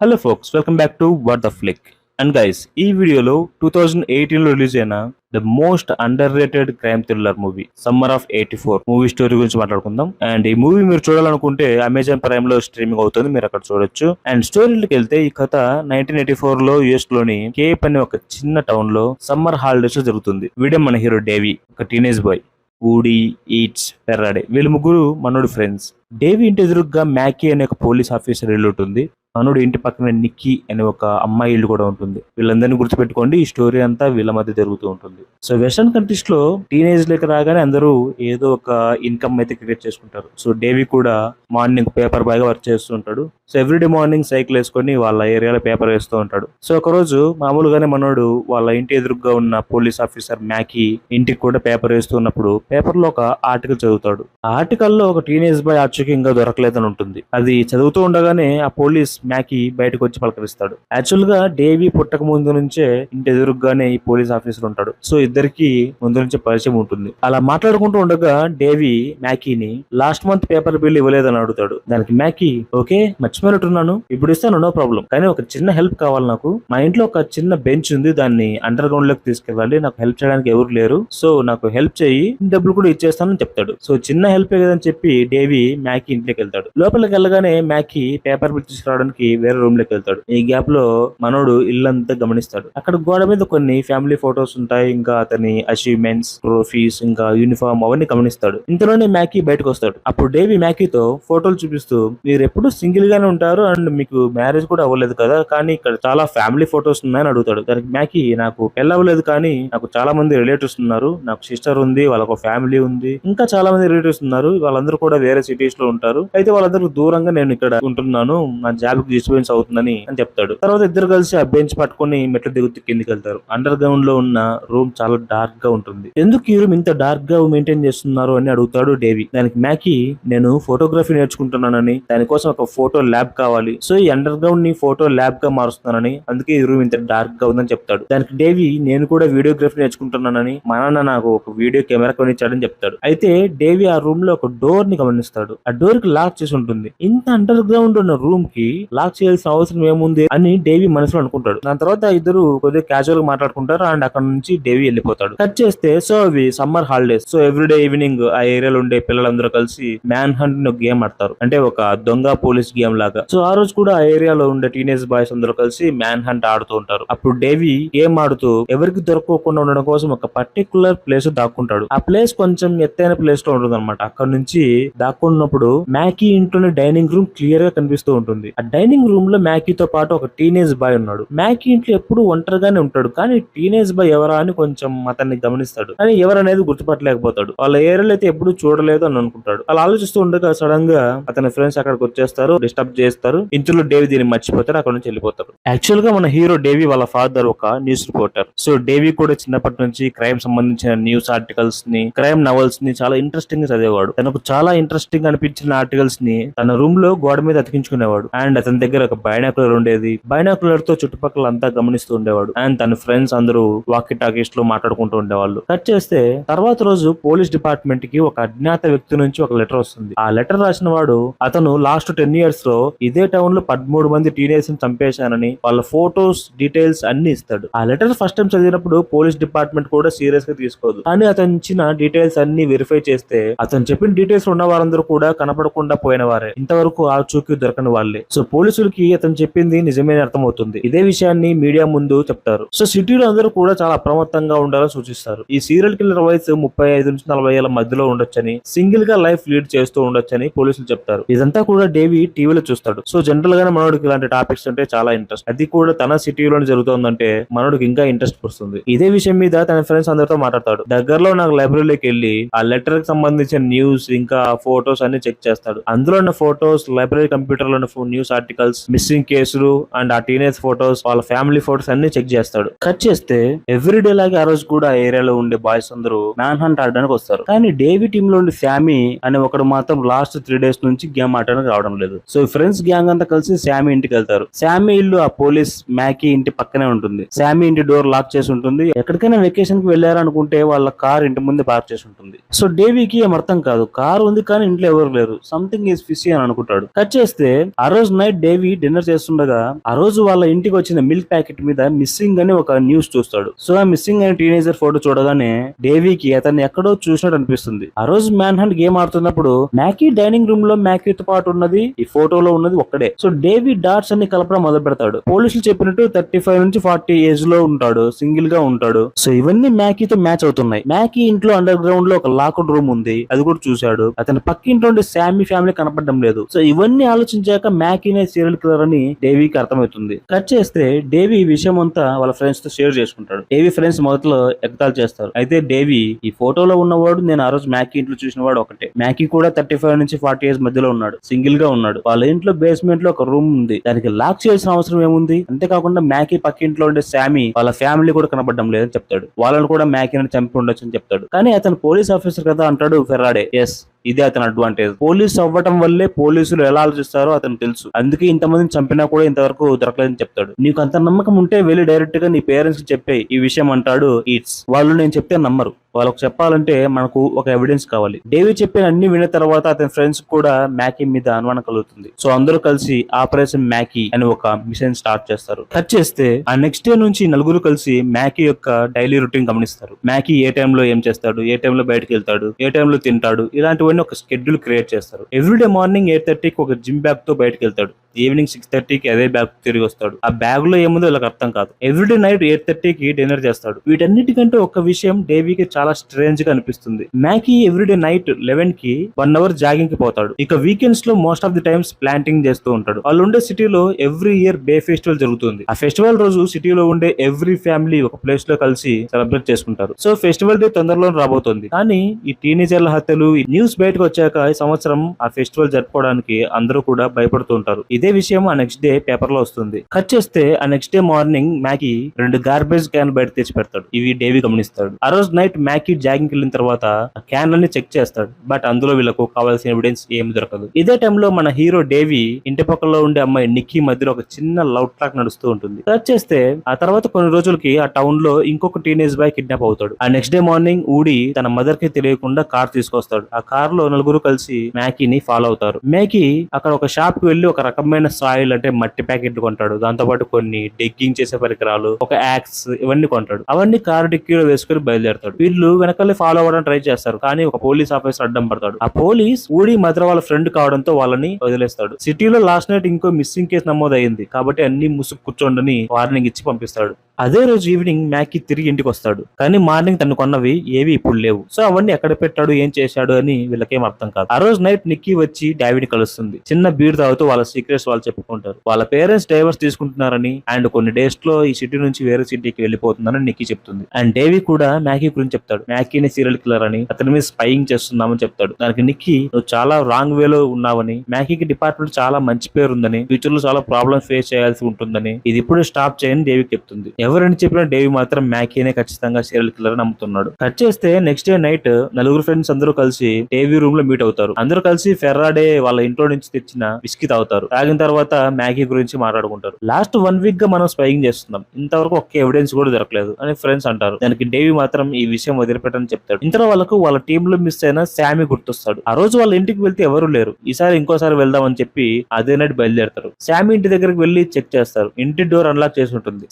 Hello folks welcome back to what the flick and guys ఈ వీడియోలో two thousand ఎయిటీన్లో release అయిన the most underrated crime thriller movie summer of eighty four movie story గురించి మాట్లాడుకుందాం. And ఈ movie మీరు చూడాలనుకుంటే అమెజాన్ ప్రైమ్లో స్ట్రీమింగ్ అవుతుంది. మీరు అక్కడ చూడొచ్చు. అండ్ స్టోరీలోకి వెళ్తే ఈ కథ నైన్టీన్ ఎయిటీ ఫోర్లో యుఎస్లోని కేప్ అనే ఒక చిన్న టౌన్లో సమ్మర్ హాలిడేస్ జరుగుతుంది. వీడియో మన హీరో డేవి ఒక teenage boy Woody Eats Farraday వీళ్ళు ముగ్గురు మనోడి ఫ్రెండ్స్ డేవి ఇంటి ఎదురుగా మ్యాకీ అనే ఒక పోలీస్ ఆఫీసర్ ఇల్లు ఉంటుంది. అనుడు ఇంటి పక్కన నిక్కీ అనే ఒక అమ్మాయి ఇల్లు కూడా ఉంటుంది. వీళ్ళందరినీ గుర్తుపెట్టుకోండి ఈ స్టోరీ అంతా వీళ్ళ మధ్య జరుగుతూ ఉంటుంది. సో వెస్టర్న్ కంట్రీస్లో టీనేజ్ లెక్క రాగానే అందరూ ఏదో ఒక ఇన్కమ్ అయితే క్రియేట్ చేసుకుంటారు. సో డేవి కూడా మార్నింగ్ పేపర్ బాయ్గా వర్క్ చేస్తూ ఉంటాడు. సో ఎవ్రీడే మార్నింగ్ సైకిల్ వేసుకొని వాళ్ళ ఏరియాలో పేపర్ వేస్తూ ఉంటాడు. సో ఒక రోజు మామూలుగానే మనోడు వాళ్ళ ఇంటి ఎదురుగా ఉన్న పోలీస్ ఆఫీసర్ మ్యాకీ ఇంటికి కూడా పేపర్ వేస్తున్నప్పుడు పేపర్లో ఒక ఆర్టికల్ చదువుతాడు. ఆ ఆర్టికల్లో ఒక టీనేజ్ బాయ్ ఇంకా దొరకలేదని ఉంటుంది. అది చదువుతూ ఉండగానే ఆ పోలీస్ మ్యాకీ బయటకు వచ్చి పలకరిస్తాడు. యాక్చువల్గా డేవి పుట్టక ముందు నుంచే ఇంటి ఎదురుగానే ఈ పోలీస్ ఆఫీసర్ ఉంటాడు. సో ఇద్దరికి ముందు నుంచే పరిచయం ఉంటుంది. అలా మాట్లాడుకుంటూ ఉండగా డేవి మ్యాకీని లాస్ట్ మంత్ పేపర్ బిల్ ఇవ్వలేదని అడుగుతాడు. దానికి మ్యాకీ ఓకే మర్చిపోయినట్టున్నాను. ఇప్పుడు ఇస్తాను నో ప్రాబ్లం. కానీ ఒక చిన్న హెల్ప్ కావాలి నాకు. మా ఇంట్లో ఒక చిన్న బెంచ్ ఉంది. దాన్ని అండర్ గ్రౌండ్లోకి తీసుకెళ్ళాలి. నాకు హెల్ప్ చేయడానికి ఎవరు లేరు. సో నాకు హెల్ప్ చేయి. డబ్బులు కూడా ఇచ్చేస్తానని చెప్తాడు. సో చిన్న హెల్ప్ కదని చెప్పి డేవి మ్యాకీ ఇంట్లోకి వెళ్తాడు. లోపలికి వెళ్ళగానే మ్యాకీ పేపర్ బిల్ తీసుకురావడానికి వేరే రూమ్లోకి వెళ్తాడు. ఈ గ్యాప్లో మనోడు ఇల్లంతా గమనిస్తాడు. అక్కడ గోడ మీద కొన్ని ఫ్యామిలీ ఫొటోస్ ఉంటాయి. ఇంకా అతని అచీవ్మెంట్స్ ట్రోఫీస్ ఇంకా యూనిఫామ్ అవన్నీ గమనిస్తాడు. ఇంతలోనే మ్యాకీ బయటకు వస్తాడు. అప్పుడు డేవి మ్యాకీతో ఫోటోలు చూపిస్తూ మీరు ఎప్పుడు సింగిల్ గానే ఉంటారు? అండ్ మీకు మ్యారేజ్ కూడా అవ్వలేదు కదా? కానీ ఇక్కడ చాలా ఫ్యామిలీ ఫొటోస్ ఉన్నాయని అడుగుతాడు. దానికి మ్యాకీ నాకు పెళ్ళి అవ్వలేదు కానీ నాకు చాలా మంది రిలేటివ్స్ ఉన్నారు. నాకు సిస్టర్ ఉంది వాళ్ళకు ఫ్యామిలీ ఉంది. ఇంకా చాలా మంది రిలేటివ్స్ ఉన్నారు. వాళ్ళందరూ కూడా వేరే సిటీస్ లో ఉంటారు. అయితే వాళ్ళందరూ దూరంగా నేను ఇక్కడ ఉంటున్నాను. నా జాబ్కి డిస్టర్బెన్స్ అవుతుందని అని చెప్తాడు. తర్వాత ఇద్దరు కలిసి ఆ బెంచ్ పట్టుకొని మెట్ల దిగుతూ కిందికి వెళ్తారు. అండర్ గ్రౌండ్లో ఉన్న రూమ్ చాలా డార్క్గా ఉంటుంది. ఎందుకు ఈ రూమ్ ఇంత డార్క్గా మెయింటైన్ చేస్తున్నారు అని అడుగుతాడు డేవి దానికి మ్యాకి నేను ఫోటోగ్రఫీ నేర్చుకుంటున్నానని దానికోసం ఒక ఫోటో ల్యాబ్ కావాలి. సో ఈ అండర్ గ్రౌండ్ని ఫోటో ల్యాబ్గా మారుస్తున్నానని అందుకే ఈ రూమ్ ఇంత డార్క్గా ఉందని చెప్తాడు. దానికి డేవి నేను కూడా వీడియోగ్రఫీ నేర్చుకుంటున్నానని మా నాన్న నాకు ఒక వీడియో కెమెరా కొనిచ్చాడని చెప్తాడు. అయితే డేవి ఆ రూమ్లో ఒక డోర్ని గమనిస్తాడు. ఆ డోర్కి లాక్ చేసి ఉంటుంది. ఇంత అండర్ గ్రౌండ్ ఉన్న రూమ్కి లాక్ చేయాల్సిన అవసరం ఏముంది అని డేవి మనసులో అనుకుంటాడు. దాని తర్వాత ఇద్దరు కొద్దిగా క్యాజువల్గా మాట్లాడుకుంటారు. అండ్ అక్కడ నుంచి డేవి వెళ్ళిపోతాడు. కట్ చేస్తే సో అవి summer holidays so every day evening ఆ ఏరియాలో ఉండే పిల్లలందరూ కలిసి మ్యాన్ హంట్ గేమ్ ఆడతారు. అంటే ఒక దొంగ పోలీస్ గేమ్ లాగా. సో ఆ రోజు కూడా ఆ ఏరియాలో ఉండే టీనేజ్ బాయ్స్ అందరూ కలిసి మ్యాన్ హంట్ ఆడుతూ ఉంటారు. అప్పుడు డేవి గేమ్ ఆడుతూ ఎవరికి దొరకకుండా ఉండడం కోసం ఒక పర్టికులర్ ప్లేస్ దాక్కుంటాడు. ఆ ప్లేస్ కొంచెం ఎత్తైన ప్లేస్లో ఉంటుంది అనమాట అక్కడ నుంచి దాక్కున్నప్పుడు మ్యాకీ ఇంట్లోనే డైనింగ్ రూమ్ క్లియర్గా కనిపిస్తూ ఉంటుంది. ఆ డైనింగ్ రూమ్లో మ్యాకీతో పాటు ఒక టీనేజ్ బాయ్ ఉన్నాడు. మ్యాకీ ఇంట్లో ఎప్పుడు ఒంటరిగానే ఉంటాడు కానీ టీనేజ్ బాయ్ ఎవరా అని కొంచెం అతన్ని గమనిస్తాడు. కానీ ఎవరనేది గుర్తుపట్టలేకపోతాడు. వాళ్ళ ఏరియాలో అయితే ఎప్పుడు చూడలేదు అని అనుకుంటాడు. అలా ఆలోచిస్తూ ఉండగా సడన్గా అతని ఫ్రెండ్స్ అక్కడికి వచ్చేస్తారు డిస్టర్బ్ చేస్తారు. ఇంట్లో డేవి దీన్ని మర్చిపోతారు అక్కడ నుంచి వెళ్ళిపోతారు. యాక్చువల్గా మన హీరో డేవి వాళ్ళ ఫాదర్ ఒక న్యూస్ రిపోర్టర్. సో డేవి కూడా చిన్నప్పటి నుంచి క్రైమ్ సంబంధించిన న్యూస్ ఆర్టికల్స్ని క్రైమ్ నవల్స్ని చాలా ఇంట్రెస్టింగ్గా చదివేవాడు. తనకు చాలా ఇంట్రెస్టింగ్ అనిపించిన ఆర్టికల్స్ని తన రూమ్లో గోడ మీద అతికించుకునేవాడు. అండ్ అతని దగ్గర ఒక బైనాకులర్ ఉండేది. బైనాకులర్తో చుట్టుపక్కల అంతా గమనిస్తూ ఉండేవాడు. అండ్ తన ఫ్రెండ్స్ అందరూ వాకి టాకీస్లో మాట్లాడుకుంటూ ఉండేవాళ్ళు. కట్ చేస్తే తర్వాత రోజు పోలీస్ డిపార్ట్మెంట్కి ఒక అజ్ఞాత వ్యక్తి నుంచి ఒక లెటర్ వస్తుంది. ఆ లెటర్ రాసిన వాడు అతను లాస్ట్ టెన్ ఇయర్స్లో ఇదే టౌన్లో పదమూడు మంది టీనేజర్స్ని చంపేశానని వాళ్ళ ఫోటోస్ డీటెయిల్స్ అన్ని ఇస్తాడు. ఆ లెటర్ ఫస్ట్ టైం చదివినప్పుడు పోలీస్ డిపార్ట్మెంట్ కూడా సీరియస్గా తీసుకోదు. కానీ అతను ఇచ్చిన డీటెయిల్స్ అన్ని వెరిఫై చేస్తే అతను చెప్పిన డీటెయిల్స్ ఉన్న వారందరూ కూడా కనపడకుండా పోయిన వారే ఇంతవరకు ఆ చూకి దొరకని వాళ్ళే. సో పోలీసులకి అతను చెప్పింది నిజమే అర్థమవుతుంది. ఇదే విషయాన్ని మీడియా ముందు చెప్తారు. సో సిటీలో అందరూ కూడా చాలా అప్రమత్తంగా ఉండాలని సూచిస్తారు. ఈ సీరియల్ కిల్లర్ వయసు ముప్పై ఐదు నుంచి నలభై ఏళ్ళ మధ్యలో ఉండొచ్చని సింగిల్గా లైఫ్ లీడ్ చేస్తూ ఉండొచ్చని పోలీసులు చెప్తారు. ఇదంతా కూడా డేవి టీవీలో చూస్తాడు. సో జనరల్గా మనోడికి ఇలాంటి టాపిక్స్ అంటే చాలా ఇంట్రెస్ట్. అది కూడా తన సిటీలోనే జరుగుతుందంటే మనోడికి ఇంకా ఇంట్రెస్ట్ వస్తుంది ఇదే విషయం మీద తన ఫ్రెండ్స్ అందరితో మాట్లాడతాడు. దగ్గరలో నాకు లైబ్రరీలోకి వెళ్ళి ఆ లెటర్కి సంబంధించిన న్యూస్ ఇంకా ఫోటోస్ అన్ని చెక్ చేస్తాడు. అందులో ఉన్న ఫోటోస్ లైబ్రరీ కంప్యూటర్లో ఉన్న న్యూస్ ఆర్టికల్స్ మిస్సింగ్ కేసులు అండ్ ఆ టీనేజ్ ఫోటోస్ వాళ్ళ ఫ్యామిలీ ఫోటోస్ అన్ని చెక్ చేస్తాడు. కట్ చేస్తే ఎవ్రీడే లాగా ఆ రోజు కూడా ఏరియాలో ఉండే బాయ్స్ అందరూ మ్యాన్ హంట్ ఆడడానికి వస్తారు. కానీ డేవి టీమ్లో ఉండే శామీ అనే ఒకడు మాత్రం లాస్ట్ త్రీ డేస్ నుంచి గేమ్ ఆడడానికి రావడం లేదు. సో ఫ్రెండ్స్ గ్యాంగ్ అంతా కలిసి శామీ ఇంటికి వెళ్తారు. శామీ ఇల్లు ఆ పోలీస్ మ్యాకీ ఇంటి పక్కనే ఉంటుంది. శామీ ఇంటి డోర్ లాక్ చేసి ఉంటుంది. ఎక్కడికైనా వెకేషన్కి వెళ్ళారనుకుంటే వాళ్ళ కార్ ఇంటి ముందు పార్క్ చేసి ఉంటుంది. సో డేవికి ఏం అర్థం కాదు. కార్ ఉంది కానీ ఇంట్లో ఎవరు ఎవరు లేరు. సంథింగ్ ఈజ్ ఫిషీ అని అనుకుంటాడు. కట్ చేస్తే ఆ రోజు నైట్ డేవి డిన్నర్ చేస్తుండగా ఆ రోజు వాళ్ళ ఇంటికి వచ్చిన మిల్క్ ప్యాకెట్ మీద మిస్సింగ్ అని ఒక న్యూస్ చూస్తాడు. సో ఆ మిస్సింగ్ అనే టీనేజర్ ఫోటో చూడగానే డేవీకి అతన్ని ఎక్కడో చూసినట్టు అనిపిస్తుంది. ఆ రోజు మ్యాన్ హండ్ గేమ్ ఆడుతున్నప్పుడు మ్యాకీ డైనింగ్ రూమ్లో మ్యాకీతో పాటు ఉన్నది ఈ ఫోటోలో ఉన్నది ఒక్కడే. సో డేవి డాట్స్ అన్ని కలపడం మొదలు పెడతాడు. పోలీసులు చెప్పినట్టు థర్టీ ఫైవ్ నుంచి ఫార్టీ ఏజ్లో ఉంటాడు సింగిల్గా ఉంటాడు. సో ఇవన్నీ మ్యాకీతో మ్యాచ్ అవుతున్నాయి. మ్యాకీ ఇంట్లో అండర్ గ్రౌండ్లో ఒక లాకర్ రూమ్ ఉంది అది కూడా చూశాడు. అతని పక్కింట్లో ఎటువంటి శామీ ఫ్యామిలీ కనపడడం లేదు. సో ఇవన్నీ ఆలోచించాక మ్యాకీనే సీరియల్ కిల్లర్ అని డేవీకి అర్థమవుతుంది. కట్ చేస్తే డేవీ ఈ విషయం అంతా వాళ్ళ ఫ్రెండ్స్తో షేర్ చేసుకుంటాడు. డేవీ ఫ్రెండ్స్ మొదట్లో ఎగతాలు చేస్తారు. అయితే డేవీ ఈ ఫోటోలో ఉన్నవాడు నేను ఆ రోజు మ్యాకీ ఇంట్లో చూసిన వాడు ఒకటే. మ్యాకీ కూడా థర్టీ ఫైవ్ నుంచి ఫార్టీ ఇయర్స్ మధ్యలో ఉన్నాడు. సింగిల్గా ఉన్నాడు. వాళ్ళ ఇంట్లో బేస్మెంట్లో ఒక రూమ్ ఉంది. దానికి లాక్ చేయాల్సిన అవసరం ఏముంది? అంతేకాకుండా మ్యాకీ పక్కింట్లో ఉండే శామీ వాళ్ళ ఫ్యామిలీ కూడా కనబడడం లేదని చెప్తాడు. వాళ్ళని కూడా మ్యాకీని చంపి ఉండొచ్చు అని చెప్తాడు. కానీ అతను పోలీస్ ఆఫీసర్ కదా అంటాడు ఫెర్రాడే ఎస్. ఇదే అతని అడ్వాంటేజ్ పోలీస్ అవ్వటం వల్లే పోలీసులు ఎలా ఆలోచిస్తారో అతను తెలుసు. అందుకే ఇంతమందిని చంపినా కూడా ఇంతవరకు దొరకలేదని చెప్తాడు. నీకు అంత నమ్మకం ఉంటే వెళ్ళి డైరెక్ట్గా నీ పేరెంట్స్కి చెప్పే ఈ విషయం అంటాడు ఈట్స్ వాళ్ళు నేను చెప్తే నమ్మరు. వాళ్ళకు చెప్పాలంటే మనకు ఒక ఎవిడెన్స్ కావాలి. డేవి చెప్పిన అన్ని విన్న తర్వాత అతని ఫ్రెండ్స్ కూడా మ్యాకీ మీద అనుమానం కలుగుతుంది. సో అందరూ కలిసి ఆపరేషన్ మ్యాకీ అని ఒక మిషన్ స్టార్ట్ చేస్తారు. కట్ చేస్తే ఆ నెక్స్ట్ డే నుంచి నలుగురు కలిసి మ్యాకీ యొక్క డైలీ రొటీన్ గమనిస్తారు. మ్యాకీ ఏ టైంలో ఏం చేస్తాడు? ఏ టైంలో బయటకు వెళ్తాడు? ఏ టైంలో తింటాడు? ఇలాంటివన్నీ ఒక షెడ్యూల్ క్రియేట్ చేస్తారు. ఎవ్రీడే మార్నింగ్ ఎయిట్ థర్టీకి ఒక జిమ్ బ్యాగ్తో బయటకు వెళ్తాడు. ఈవినింగ్ సిక్స్ థర్టీకి అదే బ్యాగ్ తిరిగి వస్తాడు. ఆ బ్యాగ్లో ఏముందో వీళ్ళకి అర్థం కాదు. ఎవ్రీడే నైట్ ఎయిట్ థర్టీకి డిన్నర్ చేస్తాడు. వీటన్నిటికంటే ఒక విషయం డేవీకి చాలా స్ట్రేంజ్గా అనిపిస్తుంది. మ్యాకీ ఎవ్రీడే నైట్ లెవెన్కి వన్ అవర్ జాగింగ్కి పోతాడు. ఇక వీకెండ్స్లో most of the times planting చేస్తూ ఉంటాడు. వాళ్ళు ఉండే సిటీలో ఎవ్రీ ఇయర్ బే ఫెస్టివల్ జరుగుతుంది. ఆ ఫెస్టివల్ రోజు సిటీలో ఉండే ఎవ్రీ ఫ్యామిలీ ఒక ప్లేస్లో కలిసి సెలబ్రేట్ చేసుకుంటారు. సో ఫెస్టివల్ డే తొందరలో రాబోతోంది. కానీ ఈ టీనేజర్ల హత్యలు ఈ న్యూస్ బయటకు వచ్చాక ఈ సంవత్సరం ఆ ఫెస్టివల్ జరుపుకోవడానికి అందరూ కూడా భయపడుతూ ఉంటారు. ఇదే విషయం ఆ నెక్స్ట్ డే పేపర్లో వస్తుంది. కట్ చేస్తే ఆ నెక్స్ట్ డే మార్నింగ్ మ్యాకీ రెండు గార్బేజ్ క్యాన్ బయట తెచ్చి పెడతాడు ఇవి డేవి గమనిస్తాడు. ఆ రోజు నైట్ మ్యాక్ జాగింగ్ వెళ్ళిన తర్వాత ఆ క్యాన్ చెక్ చేస్తాడు. బట్ అందులో వీళ్ళకు కావాల్సిన ఎవిడెన్స్ ఏమి దొరకదు. ఇదే టైంలో మన హీరో డేవి ఇంటి పక్కలో ఉండే అమ్మాయి నిక్కీ మధ్యలో ఒక చిన్న లవ్ ట్రాక్ నడుస్తూ ఉంటుంది. సర్చ్ చేస్తే ఆ తర్వాత కొన్ని రోజులకి ఆ టౌన్లో ఇంకొక టీనేజ్ బాయ్ కిడ్నాప్ అవుతాడు. ఆ నెక్స్ట్ డే మార్నింగ్ ఊడి తన మదర్కి తెలియకుండా కార్ తీసుకొస్తాడు. ఆ కార్లో నలుగురు కలిసి మ్యాకీని ఫాలో అవుతారు. మ్యాకీ అక్కడ ఒక షాప్కి వెళ్ళి ఒక రకమైన సాయిల్ అంటే మట్టి ప్యాకెట్లు కొంటాడు. దాంతో పాటు కొన్ని డెగ్గింగ్ చేసే పరికరాలు ఒక యాక్స్ ఇవన్నీ కొంటాడు. అవన్నీ కారు డిక్కీలో వేసుకుని బయలుదేరతాడు. వీళ్ళు వెనకాలే ఫాలో అవ్వడం ట్రై చేస్తారు. కానీ ఒక పోలీస్ ఆఫీసర్ అడ్డం పడతాడు. ఆ పోలీస్ ఊడి మద్ర వాళ్ళ ఫ్రెండ్ కావడంతో వాళ్ళని వదిలేస్తాడు. సిటీలో లాస్ట్ నైట్ ఇంకో మిస్సింగ్ కేసు నమోదైంది కాబట్టి అన్ని ముసుగు కూర్చోండని వార్నింగ్ ఇచ్చి పంపిస్తాడు. అదే రోజు ఈవినింగ్ మ్యాకీ తిరిగి ఇంటికి వస్తాడు. కానీ మార్నింగ్ తను కొన్నవి ఏవి ఇప్పుడు లేవు. సో అవన్నీ ఎక్కడ పెట్టాడు ఏం చేశాడు అని వీళ్ళకేం అర్థం కాదు. ఆ రోజు నైట్ నిక్కీ వచ్చి డావిడ్ కలుస్తుంది. చిన్న బీర్ తాగుతూ వాళ్ళ సీక్రెట్స్ వాళ్ళు చెప్పుకుంటారు. వాళ్ళ పేరెంట్స్ డైవర్స్ తీసుకుంటున్నారని అండ్ కొన్ని డేస్లో ఈ సిటీ నుంచి వేరే సిటీకి వెళ్ళిపోతుందని నిక్కీ చెప్తుంది. అండ్ డేవి కూడా మ్యాకీ గురించి చెప్తాడు. మ్యాకీని సీరియల్ కిల్లర్ అని అతని మీద స్పైయింగ్ చేస్తున్నామని చెప్తాడు. దానికి నిక్కీ నువ్వు చాలా రాంగ్ వేలో ఉన్నావని మ్యాకీకి డిపార్ట్మెంట్ చాలా మంచి పేరు ఉందని ఫ్యూచర్లో చాలా ప్రాబ్లమ్స్ ఫేస్ చేయాల్సి ఉంటుందని ఇది ఇప్పుడు స్టాప్ చేయని డేవికి చెప్తుంది. ఎవరని చెప్పిన డేవి మాత్రం మ్యాకీనే ఖచ్చితంగా సీరియల్ కిల్లర్ నమ్ముతున్నాడు. కట్ చేస్తే నెక్స్ట్ డే నైట్ నలుగురు ఫ్రెండ్స్ అందరూ కలిసి డేవి రూమ్లో మీట్ అవుతారు. అందరూ కలిసి ఫెర్రాడే వాళ్ళ ఇంట్లో నుంచి తెచ్చిన విస్కీ తాగుతారు. తాగిన తర్వాత మ్యాగీ గురించి మాట్లాడుకుంటారు. లాస్ట్ వన్ వీక్గా మనం స్పైయింగ్ చేస్తున్నాం. ఇంతవరకు ఒక్క ఎవిడెన్స్ కూడా దొరకలేదు అని ఫ్రెండ్స్ అంటారు. దానికి డేవి మాత్రం ఈ విషయం వదిలిపెట్టని చెప్తాడు. ఇంతలో వాళ్ళకు వాళ్ళ టీమ్లో మిస్ అయిన శామి గుర్తొస్తాడు. ఆ రోజు వాళ్ళ ఇంటికి వెళ్తే ఎవరు లేరు. ఈసారి ఇంకోసారి వెళ్దాం అని చెప్పి అదే నైట్ బయలుదేరతారు. శామి ఇంటి దగ్గరికి వెళ్ళి చెక్ చేస్తారు. ఇంటి డోర్ అన్లాక్ చేసి ఉంటుంది.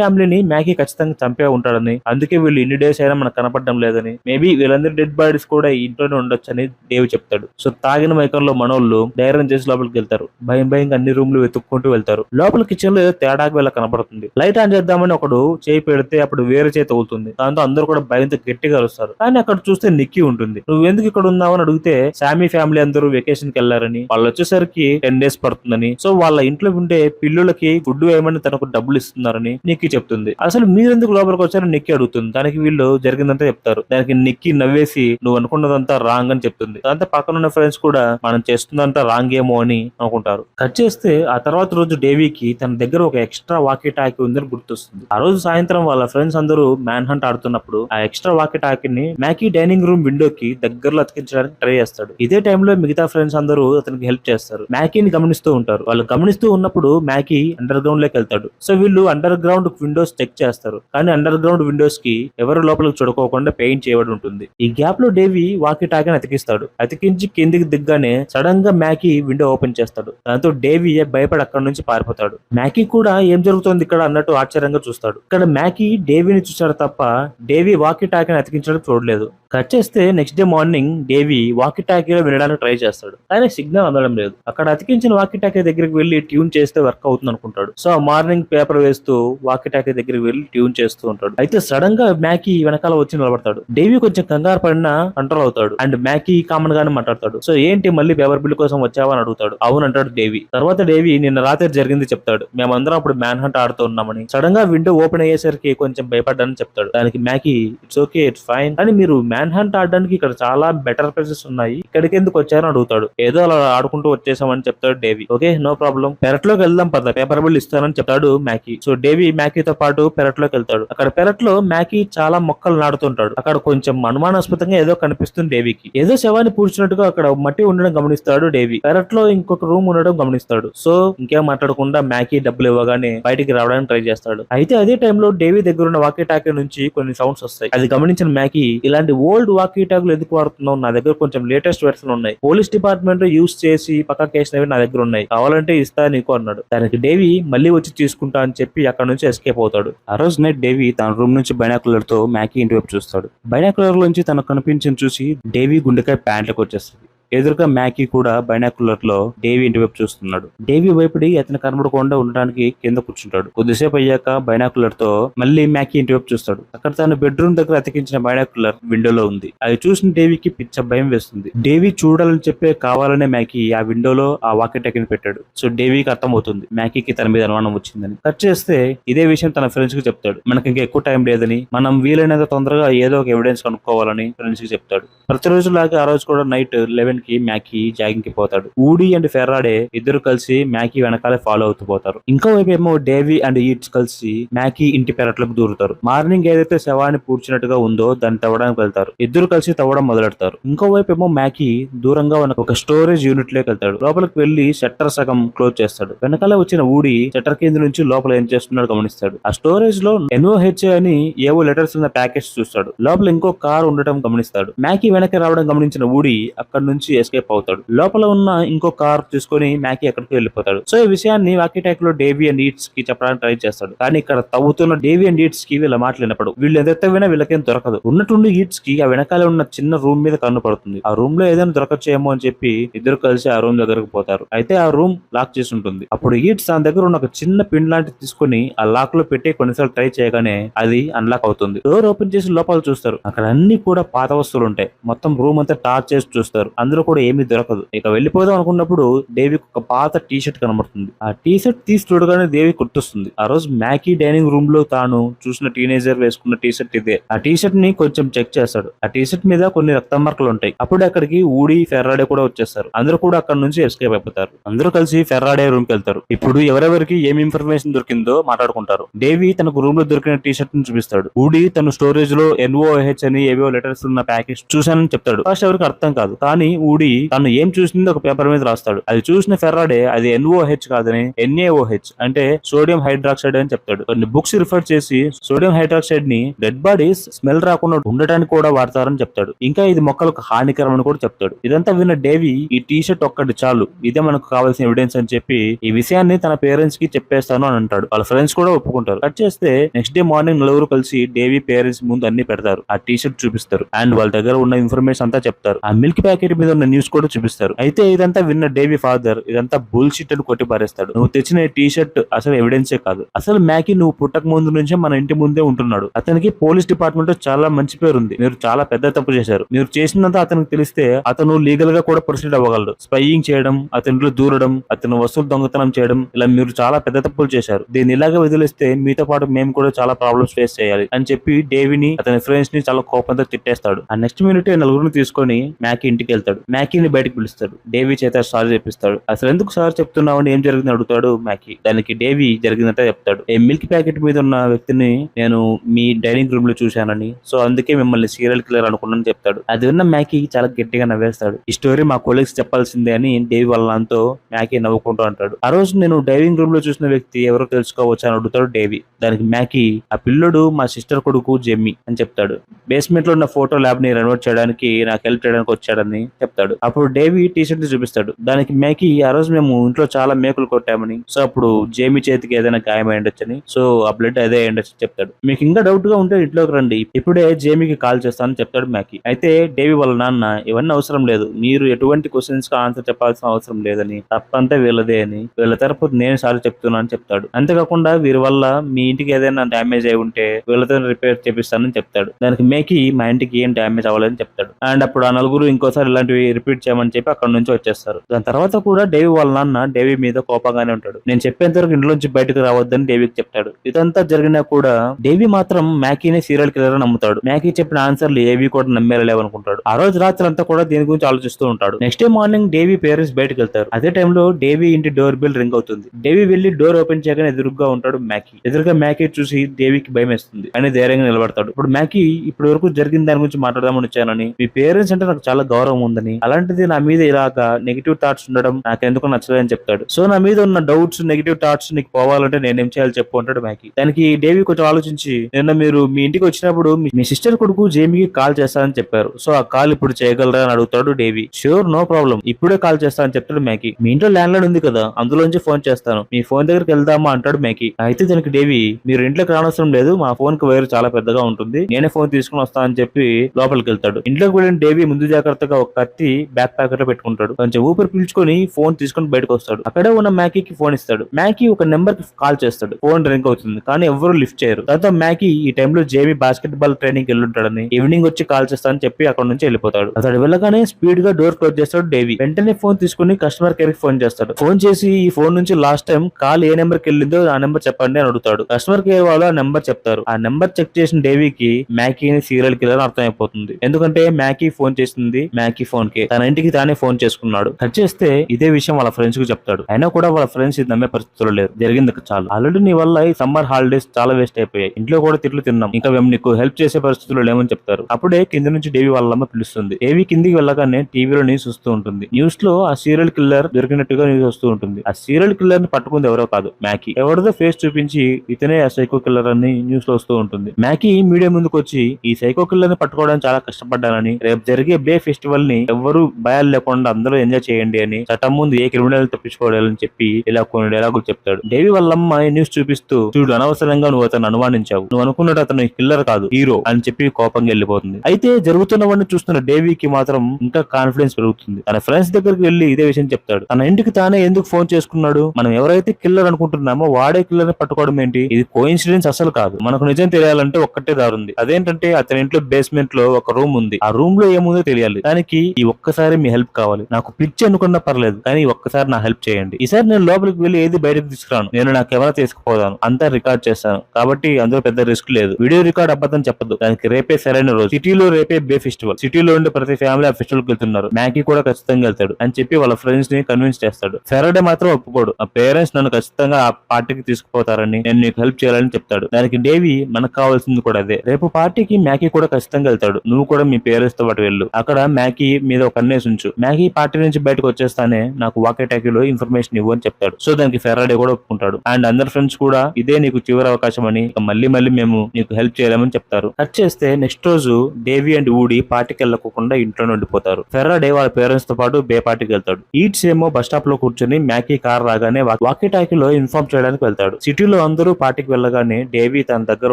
ఫ్యామిలీ ఫ్యామిలీని మ్యాగీ ఖచ్చితంగా చంపే ఉంటాడని. అందుకే వీళ్ళు ఇన్ని డేస్ అయినా మనకు కనపడడం లేదని. మేబీ వీళ్ళందరి డెడ్ బాడీస్ కూడా ఇంట్లోనే ఉండొచ్చని దేవి చెప్తాడు. సో తాగిన మైకంలో మనోళ్ళు ధైర్యం చేసి లోపలికి వెళ్తారు. భయం భయంగా అన్ని రూమ్లు వెతుక్కుంటూ వెళ్తారు. లోపల కిచెన్లో ఏదో తేడాకు వెళ్ళ కనపడుతుంది. లైట్ ఆన్ చేద్దామని ఒకడు చేయి పెడితే అప్పుడు వేరే చేతి అవుతుంది దాంతో అందరూ కూడా భయంతో గట్టిగా అరుస్తారు. కానీ అక్కడ చూస్తే నిక్కి ఉంటుంది. నువ్వు ఎందుకు ఇక్కడ ఉన్నావు? అని అడిగితే శామీ ఫ్యామిలీ అందరూ వెకేషన్కి వెళ్ళారని వాళ్ళు వచ్చేసరికి టెన్ డేస్ పడుతుందని. సో వాళ్ళ ఇంట్లో ఉండే పిల్లులకి ఫుడ్ వేయమని తనకు డబ్బులు ఇస్తున్నారని నిక్కి చెప్తుంది. అసలు మీరెందుకు లోపలికి వచ్చారని నిక్కి అడుగుతుంది. దానికి వీళ్ళు జరిగిందంతా చెప్తారు. దానికి నిక్కి నవ్వేసి నువ్వు అనుకున్నదంతా రాంగ్ అని చెప్తుంది. దాంతో పక్కన ఉన్న ఫ్రెండ్స్ కూడా మనం చేస్తుందంతా రాంగ్ ఏమో అని అనుకుంటారు. కట్ చేస్తే ఆ తర్వాత రోజు డేవీకి తన దగ్గర ఒక ఎక్స్ట్రా వాకీ టాకీ ఉందని గుర్తొస్తుంది. ఆ రోజు సాయంత్రం వాళ్ళ ఫ్రెండ్స్ అందరూ మ్యాన్ హంట్ ఆడుతున్నప్పుడు ఆ ఎక్స్ట్రా వాకీ టాకీని మ్యాకీ డైనింగ్ రూమ్ విండోకి దగ్గరలో అతికించడానికి ట్రై చేస్తాడు. ఇదే టైంలో మిగతా ఫ్రెండ్స్ అందరూ అతనికి హెల్ప్ చేస్తారు. మ్యాకీని గమనిస్తూ ఉంటారు. వాళ్ళు గమనిస్తూ ఉన్నప్పుడు మ్యాకీ అండర్ గ్రౌండ్లోకి వెళ్తాడు. సో వీళ్ళు under ground window windows check చేస్తారు. కానీ అండర్ గ్రౌండ్ విండోస్కి ఎవరు లోపలికి చూడకోకుండా పెయింట్ చేయబడి ఉంటుంది. ఈ గ్యాప్లో డేవి వాకి టాకిని అతికిస్తాడు. అతికించి కిందికి దిగ్గానే సడన్గా మ్యాకీ విండో ఓపెన్ చేస్తాడు. దాంతో డేవి భయపడి అక్కడ నుంచి పారిపోతాడు. మ్యాకీ కూడా ఏం జరుగుతోంది ఇక్కడ అన్నట్టు ఆశ్చర్యంగా చూస్తాడు. ఇక్కడ మ్యాకీ డేవిని చూశాడు తప్ప డేవి వాకి టాకిని అతికించడం చూడలేదు. కట్ చేస్తే next day morning Davey walkie టాకీలో వినడానికి ట్రై చేస్తాడు. కానీ సిగ్నల్ అందడం లేదు. అక్కడ అతికించిన వాకి టాకీ దగ్గరికి వెళ్ళి ట్యూన్ చేస్తే వర్క్ అవుతుంది అనుకుంటాడు సో మార్నింగ్ పేపర్ వేస్తూ వాకి టాకీ దగ్గరికి వెళ్ళి ట్యూన్ చేస్తూ ఉంటాడు. అయితే సడన్గా మ్యాకీ వెనకాల వచ్చి నిలబడతాడు. డేవి కొంచెం కంగారు పడినా కంట్రోల్ అవుతాడు. అండ్ మ్యాకీ కామన్ గానే మాట్లాడతాడు. సో ఏంటి మళ్ళీ పేపర్ బిల్ కోసం వచ్చావా అని అడుగుతాడు. అవును అంటాడు డేవి. తర్వాత డేవి నిన్న రాత్రి జరిగింది చెప్తాడు. మేమందరం అప్పుడు మ్యాన్ హంట్ ఆడుతూ ఉన్నామని. సడన్గా విండో ఓపెన్ అయ్యేసరికి కొంచెం భయపడ్డానని చెప్తాడు. దానికి Mackey it's okay it's fine అని మీరు మ్యాన్ హంట్ ఆడడానికి ఇక్కడ చాలా బెటర్ ప్లేసెస్ ఉన్నాయి. ఇక్కడికి ఎందుకు వచ్చారని అడుగుతాడు. ఏదో అలా ఆడుకుంటూ వచ్చేసామని చెప్తాడు డేవి. ఓకే నో ప్రాబ్లం పెరట్లోకి వెళ్దాం పద. పేపర్ బిల్ ఇస్తానని చెప్తాడు మ్యాకీ. సో డేవి మ్యాకీతో పాటు పెరట్లోకి వెళ్తాడు. అక్కడ పెరట్లో మ్యాకీ చాలా మొక్కలు నాడుతుంటాడు అక్కడ కొంచెం అనుమానాస్పదంగా ఏదో కనిపిస్తుంది డేవికి. ఏదో శవాన్ని పూడ్చినట్టుగా అక్కడ మట్టి ఉండడం గమనిస్తాడు డేవి. పెరట్లో ఇంకొక రూమ్ ఉండడం గమనిస్తాడు. సో ఇంకేం మాట్లాడకుండా మ్యాకీ డబ్బులు ఇవ్వగానే బయటికి రావడానికి ట్రై చేస్తాడు. అయితే అదే టైంలో డేవి దగ్గర ఉన్న వాకీ టాకీ నుంచి కొన్ని సౌండ్స్ వస్తాయి. అది గమనించిన మ్యాకీ ఇలాంటి ఓల్డ్ వాకీ టాకులు ఎందుకు వాడుతున్నావు? నా దగ్గర కొంచెం లేటెస్ట్ వెర్షన్ ఉన్నాయి. పోలీస్ డిపార్ట్మెంట్ యూస్ చేసి పక్క కేసినవి నా దగ్గర ఉన్నాయి. కావాలంటే ఇస్తా నీకు అన్నాడు. దానికి డేవి మళ్ళీ వచ్చి తీసుకుంటా అని చెప్పి అక్కడ నుంచి ఎస్కేప్ నిద్రపోతాడు ఆ రోజు నైట్ డేవి తన రూమ్ నుంచి బైనాకులర్తో మ్యాకీ ఇంటి వైపు చూస్తాడు. బైనాకులర్ నుంచి తనకు కనిపించిన చూసి డేవి గుండెకాయ ప్యాంట్లకు వచ్చేస్తుంది. ఎదురుగా మ్యాకీ కూడా బైనాకులర్లో డేవి ఇంటి వైపు చూస్తున్నాడు. డేవి భయపడి అతను కనబడకుండా ఉండడానికి కింద కూర్చుంటాడు. కొద్దిసేపు అయ్యాక బైనాకులర్తో మళ్ళీ మ్యాకీ ఇంటి వైపు చూస్తాడు. అక్కడ తన బెడ్రూమ్ దగ్గర అతికించిన బైనాకులర్ విండోలో ఉంది. అది చూసిన డేవికి పిచ్చ భయం వేస్తుంది. డేవి చూడాలని చెప్పే కావాలనే మ్యాకీ ఆ విండోలో ఆ వాకి టెక్ని పెట్టాడు. సో డేవికి అర్థమవుతుంది. మ్యాకీకి తన మీద అనుమానం వచ్చిందని. కట్ చేస్తే ఇదే విషయం తన ఫ్రెండ్స్కి చెప్తాడు. మనకి ఇంకా ఎక్కువ టైం లేదని మనం వీలైనంత తొందరగా ఏదో ఒక ఎవిడెన్స్ కనుక్కోవాలని ఫ్రెండ్స్కి చెప్తాడు. ప్రతిరోజు లాగా ఆ రోజు కూడా నైట్ లెవెన్ కి మ్యాకీ జాగింగ్కి పోతాడు. ఊడి అండ్ ఫెర్రాడే ఇద్దరు కలిసి మ్యాకీ వెనకాలే ఫాలో అవుతూ పోతారు. ఇంకో వైపు ఏమో డేవి అండ్ ఈట్స్ కలిసి మ్యాకీ ఇంటి పెరట్లకు దూరుతారు. మార్నింగ్ ఏదైతే శవాన్ని పూడ్చినట్టుగా ఉందో దాన్ని తవ్వడానికి వెళ్తారు. ఇద్దరు కలిసి తవ్వడం మొదలెడతారు. ఇంకో వైపు ఏమో మ్యాకీ దూరంగా ఉన్న ఒక స్టోరేజ్ యూనిట్లోకి వెళ్తాడు. లోపలికి వెళ్ళి షట్టర్ సగం క్లోజ్ చేస్తాడు. వెనకాల వచ్చిన ఊడి షట్టర్ కింద నుంచి లోపల ఏం చేస్తున్నాడు గమనిస్తాడు. ఆ స్టోరేజ్లో ఎన్ఓహెచ్ అని ఏవో లెటర్స్ ఉన్న ప్యాకేజ్ చూస్తాడు. లోపల ఇంకో కార్ ఉండటం గమనిస్తాడు. మ్యాకీ వెనక్కి రావడం గమనించిన ఊడి అక్కడ నుంచి ఎస్కేప్ అవుతాడు. లోపల ఉన్న ఇంకో కార్ తీసుకొని మ్యాకీ ఎక్కడికి వెళ్ళిపోతాడు. సో ఈ విషయాన్ని వాకిటాక్లో డేవి అండ్కి చెప్పడానికి ట్రై చేస్తాడు. కానీ ఇక్కడ తవ్వుతున్న డేవి అండ్కి వీళ్ళ మాట్లాడినప్పుడు వీళ్ళు ఎంత ఎత్తవినా వీళ్ళకేం దొరకదు. ఉన్నట్టుండి హీట్స్కి ఆ వెనకాల ఉన్న చిన్న రూమ్ మీద కన్ను పడుతుంది. ఆ రూమ్లో ఏదైనా దొరకచ్చేమో అని చెప్పి ఇద్దరు కలిసి ఆ రూమ్ దగ్గరకు పోతారు. అయితే ఆ రూమ్ లాక్ చేసి ఉంటుంది. అప్పుడు హీట్స్ తన దగ్గర ఉన్న ఒక చిన్న పిన్ లాంటిది తీసుకొని ఆ లాక్లో పెట్టి కొన్నిసార్లు ట్రై చేయగానే అది అన్లాక్ అవుతుంది. డోర్ ఓపెన్ చేసి లోపల చూస్తారు. అక్కడ అన్ని కూడా పాత వస్తువులు ఉంటాయి. మొత్తం రూమ్ అంతా టార్చ్ చేసి చూస్తారు. అందులో కూడా ఏమీ దొరకదు. ఇక వెళ్ళిపోదాం అనుకున్నప్పుడు దేవికి ఒక పాత టీ షర్ట్ కనబడుతుంది. ఆ టీ షర్ట్ తీసి చూడగానే దేవి గుర్తొస్తుంది. ఆ రోజు మ్యాకీ డైనింగ్ రూమ్లో తాను చూసిన టీనేజర్ వేసుకున్న టీ షర్ట్ ఇదే. ఆ టీ షర్ట్ని కొంచెం చెక్ చేస్తాడు. ఆ టీ షర్ట్ మీద కొన్ని రక్తం మార్కులు ఉంటాయి. అప్పుడు అక్కడికి ఊడి ఫెర్రాడే కూడా వచ్చేస్తారు. అందరూ కూడా అక్కడ నుంచి ఎస్కేప్ అయిపోతారు. అందరూ కలిసి ఫెర్రాడే రూమ్కి వెళ్తారు. ఇప్పుడు ఎవరెవరికి ఏం ఇన్ఫర్మేషన్ దొరికిందో మాట్లాడుకుంటారు. డేవి తనకు రూమ్లో దొరికిన టీ షర్ట్ని చూపిస్తాడు. ఊడి తన స్టోరేజ్లో ఎన్ఓహెచ్ అని ఏవో లెటర్స్ ఉన్న ప్యాకేజ్ చూశానని చెప్తాడు. ఫస్ట్ ఎవరికి అర్థం కాదు. కానీ ఊడి తను ఏం చూసింది ఒక పేపర్ మీద రాస్తాడు. అది చూసిన ఫెర్రాడే అది ఎన్ఓహెచ్ కాదని ఎన్ఏఓహెచ్ అంటే సోడియం హైడ్రాక్సైడ్ అని చెప్తాడు. కొన్ని బుక్స్ రిఫర్ చేసి సోడియం హైడ్రాక్సైడ్ని డెడ్ బాడీస్ స్మెల్ రాకుండా ఉండటానికి కూడా వాడతారని చెప్తాడు. ఇంకా ఇది మొక్కలకు హానికరం అని కూడా చెప్తాడు. ఇదంతా విన్న డేవి ఈ టీ షర్ట్ ఒక్కటి చాలు ఇదే మనకు కావాల్సిన ఎవిడెన్స్ అని చెప్పి ఈ విషయాన్ని తన పేరెంట్స్కి చెప్పేస్తాను అని అంటాడు. వాళ్ళ ఫ్రెండ్స్ కూడా ఒప్పుకుంటారు. కట్ చేస్తే నెక్స్ట్ డే మార్నింగ్ నలుగురు కలిసి డేవి పేరెంట్స్ ముందు అన్ని పెడతారు. ఆ టీ షర్ట్ చూపిస్తారు. అండ్ వాళ్ళ దగ్గర ఉన్న ఇన్ఫర్మేషన్ అంతా చెప్తారు. ఆ మిల్క్ ప్యాకెట్ మీద ఉన్న న్యూస్ కూడా చూపిస్తారు. అయితే ఇదంతా విన్న డేవి ఫాదర్ ఇదంతా బుల్షిట్ అని కొట్టి పారేస్తాడు నువ్వు తెచ్చిన టీ షర్ట్ అసలు ఎవిడెన్సే కాదు. అసలు మ్యాకీ నువ్వు పుట్టక ముందు నుంచే మన ఇంటి ముందే ఉంటున్నాడు. అతనికి పోలీస్ డిపార్ట్మెంట్లో చాలా మంచి పేరు ఉంది మీరు చాలా పెద్ద తప్పు చేశారు. మీరు చేసినంత అతనికి తెలిస్తే అతను లీగల్గా కూడా ప్రొసీడ్ అవ్వగలడు. స్పైయింగ్ చేయడం అతనిలో దూరడం అతను వస్తువులు దొంగతనం చేయడం ఇలా మీరు చాలా పెద్ద తప్పులు చేశారు. దీన్ని ఇలాగే వదిలేస్తే మీతో పాటు మేము కూడా చాలా ప్రాబ్లమ్స్ ఫేస్ చేయాలి అని చెప్పి డేవిని అతని ఫ్రెండ్స్ని చాలా కోపంతో తిట్టేస్తాడు. ఆ నెక్స్ట్ మినిట్ నలుగురిని తీసుకొని మ్యాకి ఇంటికి వెళ్తాడు. మ్యాకీని బయటకు పిలుస్తాడు. డేవీ చేత సారీ చెప్పిస్తాడు. అసలు ఎందుకు సార్ చెప్తున్నావు? అని ఏం జరిగింది అడుగుతాడు మ్యాకీ. దానికి డేవీ జరిగిందంటే చెప్తాడు. ఏ మిల్క్ ప్యాకెట్ మీద ఉన్న వ్యక్తిని నేను మీ డైనింగ్ రూమ్లో చూశానని. సో అందుకే మిమ్మల్ని సీరియల్ కిల్లర్ అనుకున్నాను చెప్తాడు. అది విన్న మ్యాకీ చాలా గట్టిగా నవ్వేస్తాడు. ఈ స్టోరీ మా కొలీగ్స్ చెప్పాల్సిందే అని డేవి వాళ్ళ మ్యాకీ నవ్వుకుంటూ అంటాడు. ఆ రోజు నేను డైవింగ్ రూమ్లో చూసిన వ్యక్తి ఎవరో తెలుసుకోవచ్చు అని అడుగుతాడు డేవి. దానికి మ్యాకీ ఆ పిల్లడు మా సిస్టర్ కొడుకు జెమ్మి అని చెప్తాడు. బేస్మెంట్లో ఉన్న ఫోటో ల్యాబ్ని రెనోవేట్ చేయడానికి నాకు హెల్ప్ చేయడానికి వచ్చాడని చెప్తాడు. అప్పుడు డేవీ టీ షర్ట్ చూపిస్తాడు. దానికి మేకి ఆ రోజు మేము ఇంట్లో చాలా మేకులు కొట్టామని సో అప్పుడు జేమీ చేతికి ఏదైనా గాయం అయి సో ఆ బ్లడ్ అదే అయి చెప్తాడు. మీకు ఇంకా డౌట్గా ఉంటే ఇంట్లోకి రండి. ఇప్పుడే జేమీకి కాల్ చేస్తానని చెప్తాడు మ్యాకి అయితే డేవీ వాళ్ళ నాన్న ఇవన్నీ అవసరం లేదు. మీరు ఎటువంటి క్వశ్చన్స్కి ఆన్సర్ చెప్పాల్సిన అవసరం లేదని తప్పంతా వీళ్ళదే అని వీళ్ళ తరపు నేను సార్ చెప్తున్నాను అని చెప్తాడు. అంతేకాకుండా వీరి వల్ల మీ ఇంటికి ఏదైనా డ్యామేజ్ అయి ఉంటే వీళ్ళతో రిపేర్ చేపిస్తానని చెప్తాడు. దానికి మేకి మా ఇంటికి ఏం డ్యామేజ్ అవ్వాలని చెప్తాడు. అండ్ అప్పుడు ఆ నలుగురు ఇంకోసారి ఇలాంటివి రిపీట్ చేయమని చెప్పి అక్కడ నుంచి వచ్చేస్తారు. దాని తర్వాత కూడా డేవి వాళ్ళ నాన్న డేవి మీద కోపంగానే ఉంటాడు. నేను చెప్పేంత వరకు ఇంట్లోంచి బయటకు రావద్దని డేవికి చెప్తాడు. ఇదంతా జరిగినా కూడా డేవి మాత్రం మ్యాకీని సీరియల్ కిల్లర్ నమ్ముతాడు. మ్యాకీ చెప్పిన ఆన్సర్లు ఏవి కూడా నమ్మేలేవనుకుంటాడు ఆ రోజు రాత్రి అంతా కూడా దీని గురించి ఆలోచిస్తూ ఉంటాడు. Next day morning Davy parents బయటకు వెళ్తారు. అదే టైంలో డేవి ఇంటి డోర్ బెల్ రింగ్ అవుతుంది. డేవి వెళ్ళి డోర్ ఓపెన్ చేయగానే ఎదురుగా ఉంటాడు మ్యాకీ ఎదురుగా మ్యాకీ చూసి డేవికి భయం వేస్తుంది. అని ధైర్యంగా నిలబడతాడు. ఇప్పుడు మ్యాకీ ఇప్పటి వరకు జరిగిన దాని గురించి మాట్లాడదామని వచ్చానని మీ పేరెంట్స్ అంటే నాకు చాలా గౌరవం ఉందని అలాంటిది నా మీద ఇలాగా నెగిటివ్ థాట్స్ ఉండడం నాకు ఎందుకు నచ్చలేదని చెప్తాడు. సో నా మీద ఉన్న డౌట్స్ నెగిటివ్ థాట్స్ నీకు పోవాలంటే నేనేం చేయాలి చెప్పు అంటాడు మ్యాకి. దానికి డేవి కొంచెం ఆలోచించి నిన్న మీరు మీ ఇంటికి వచ్చినప్పుడు మీ- సిస్టర్ కొడుకు జేమీకి కాల్ చేస్తానని చెప్పారు. సో ఆ కాల్ ఇప్పుడు చేయగలరా అని అడుగుతాడు డేవి. షూర్ నో ప్రాబ్లం ఇప్పుడే కాల్ చేస్తానని చెప్తాడు మ్యాకి. మీ ఇంట్లో ల్యాండ్ లైన్ ఉంది కదా అందులోంచి ఫోన్ చేస్తాను. మీ ఫోన్ దగ్గరికి వెళ్దామా అంటాడు మ్యాకి. అయితే దానికి డేవి మీరు ఇంట్లోకి రానవసరం లేదు మా ఫోన్కి వైర్ చాలా పెద్దగా ఉంటుంది. నేనే ఫోన్ తీసుకుని వస్తా అని చెప్పి లోపలికి వెళ్తాడు. ఇంట్లోకి వెళ్ళిన డేవి ముందు జాగ్రత్తగా ఒక కత్తి బ్యాక్ ప్యాకెట్లో పెట్టుకుంటాడు. కొంచెం ఊపిరి పీల్చుకొని ఫోన్ తీసుకొని బయటకు వస్తాడు. అక్కడే ఉన్న మ్యాకీకి ఫోన్ ఇస్తాడు. మ్యాకీ ఒక నెంబర్కి కాల్ చేస్తాడు. ఫోన్ రింగ్ అవుతుంది. కానీ ఎవరు లిఫ్ట్ చేయరు. తర్వాత మ్యాకీ ఈ టైంలో జేమీ బాస్కెట్ బాల్ ట్రైనింగ్ వెళ్ళుంటాడని ఈవినింగ్ వచ్చి కాల్ చేస్తానని చెప్పి అక్కడ నుంచి వెళ్ళిపోతాడు. అతడు వెళ్ళగానే స్పీడ్గా డోర్ క్లోజ్ చేస్తాడు డేవి. వెంటనే ఫోన్ తీసుకుని కస్టమర్ కేర్కి ఫోన్ చేస్తాడు. ఫోన్ చేసి ఈ ఫోన్ నుంచి లాస్ట్ టైం కాల్ ఏ నెంబర్కి వెళ్ళిందో ఆ నెంబర్ చెప్పండి అని అడుగుతాడు. కస్టమర్ కేర్ వాళ్ళు ఆ నెంబర్ చెప్తారు. ఆ నెంబర్ చెక్ చేసిన డేవికి మ్యాకీని సీరియల్ కిల్లర్ అర్థమైపోతుంది. ఎందుకంటే మ్యాకీ ఫోన్ చేసింది మ్యాకీ ఫోన్ కి తన ఇంటికి తానే ఫోన్ చేసుకున్నాడు. కట్ చేస్తే ఇదే విషయం వాళ్ళ ఫ్రెండ్స్కు చెప్తాడు. అయినా కూడా వాళ్ళ ఫ్రెండ్స్ ఇది నమ్మే పరిస్థితుల్లో లేదు జరిగింది చాలు. ఆల్రెడీ నీ వల్ల ఈ సమ్మర్ హాలిడేస్ చాలా వేస్ట్ అయిపోయాయి. ఇంట్లో కూడా తిట్లు తిన్నాం. ఇంకా మేము నీకు హెల్ప్ చేసే పరిస్థితుల్లో లేమని చెప్తారు. అప్పుడే కింద నుంచి డేవి వాళ్ళమ్మ పిలుస్తుంది. డేవి కిందికి వెళ్ళగానే టీవీలో న్యూస్ వస్తూ ఉంటుంది. న్యూస్లో ఆ సీరియల్ కిల్లర్ దొరికినట్టుగా న్యూస్ వస్తూ ఉంటుంది. ఆ సీరియల్ కిల్లర్ని పట్టుకుంది ఎవరో కాదు మ్యాకీ ఎవరిదో ఫేస్ చూపించి ఇతనే ఆ సైకో కిల్లర్ అని న్యూస్లో వస్తూ ఉంటుంది. మ్యాకీ మీడియా ముందుకు వచ్చి ఈ సైకో కిల్లర్ని పట్టుకోవడానికి చాలా కష్టపడ్డానని రేపు జరిగే బే ఫెస్టివల్ని ఎవరు భయాలు లేకుండా అందరూ ఎంజాయ్ చేయండి అని చట్టం ముందు ఏ క్రిమినల్ తప్పించుకోవాలని చెప్పి ఇలా కొన్ని డైలాగులు చెప్తాడు. డేవి వల్లమ్మ న్యూస్ చూపిస్తూ చూడు అనవసరంగా నువ్వు అతను అనుమానించావు. నువ్వు అనుకున్నట్టు అతను కిల్లర్ కాదు హీరో అని చెప్పి కోపంగా వెళ్ళిపోతుంది. అయితే జరుగుతున్నవన్నీ చూస్తున్న డేవికి మాత్రం ఇంకా కాన్ఫిడెన్స్ పెరుగుతుంది. తన ఫ్రెండ్స్ దగ్గరికి వెళ్ళి ఇదే విషయం చెప్తాడు. తన ఇంటికి తానే ఎందుకు ఫోన్ చేసుకున్నాడు? మనం ఎవరైతే కిల్లర్ అనుకుంటున్నామో వాడే కిల్లర్ని పట్టుకోవడం ఏంటి? ఇది కోయిన్సిడెన్స్ అసలు కాదు. మనకు నిజం తెలియాలంటే ఒక్కటే దారుంది. అదేంటంటే అతని ఇంట్లో బేస్మెంట్లో ఒక రూమ్ ఉంది. ఆ రూమ్లో ఏముందో తెలియాలి. దానికి ఈ ఒక్కసారి మీ హెల్ప్ కావాలి. నాకు పిచ్చి అనుకున్నా పర్లేదు కానీ ఒక్కసారి నా హెల్ప్ చేయండి. ఈసారి నేను లోపలికి వెళ్ళి ఏది బయటకు తీసుకురాను. నేను నా కెమెరా తీసుకుపోదాను. అంతా రికార్డ్ చేస్తాను. కాబట్టి అందులో పెద్ద రిస్క్ లేదు. వీడియో రికార్డ్ అబద్ధం చెప్పదు దానికి రేపే సరైన రోజు. సిటీలో రేపే బే ఫెస్టివల్. సిటీలో ఉండే ప్రతి ఫ్యామిలీ ఆ ఫెస్టివల్కి వెళ్తున్నారు. మ్యాకీ కూడా ఖచ్చితంగా వెళ్తాడు. అని చెప్పి వాళ్ళ ఫ్రెండ్స్ని కన్విన్స్ చేస్తాడు. ఫెరడే మాత్రం ఒప్పుకోడు. ఆ పేరెంట్స్ నన్ను ఖచ్చితంగా ఆ పార్టీకి తీసుకుపోతారని నేను నీకు హెల్ప్ చేయాలని చెప్తాడు. దానికి డేవి మనకు కావాల్సింది కూడా అదే. రేపు పార్టీకి మ్యాకీ కూడా ఖచ్చితంగా వెళ్తాడు. నువ్వు కూడా మీ పేరెంట్స్తో పాటు వెళ్ళు. అక్కడ మ్యాకీ మీద ఒక కన్నేసి ఉంచు. మ్యాకీ పార్టీ నుంచి బయటకు వచ్చేస్తానే నాకు వాకేటాకీలో ఇన్ఫర్మేషన్ ఇవ్వు అని చెప్తాడు. సో దానికి ఫెరాడే కూడా ఒప్పుకుంటాడు. అండ్ అందరి ఫ్రెండ్స్ కూడా ఇదే నీకు చివరి అవకాశం అని మళ్ళీ మళ్ళీ మేము నీకు హెల్ప్ చేయలేమని చెప్తారు. కట్ చేస్తే నెక్స్ట్ రోజు డేవి అండ్ ఊడి పార్టీకి వెళ్ళకోకుండా ఇంట్లోనే ఉండిపోతారు. ఫెర్రాడే వాళ్ళ పేరెంట్స్తో పాటు బే పార్టీకి వెళ్తాడు. ఈట్స్ ఏమో బస్ స్టాప్లో కూర్చొని మ్యాకీ కార్ రాగానే వాకీటాకీలో ఇన్ఫార్మ్ చేయడానికి వెళ్తాడు. సిటీలో అందరూ పార్టీకి వెళ్ళగానే డేవి తన దగ్గర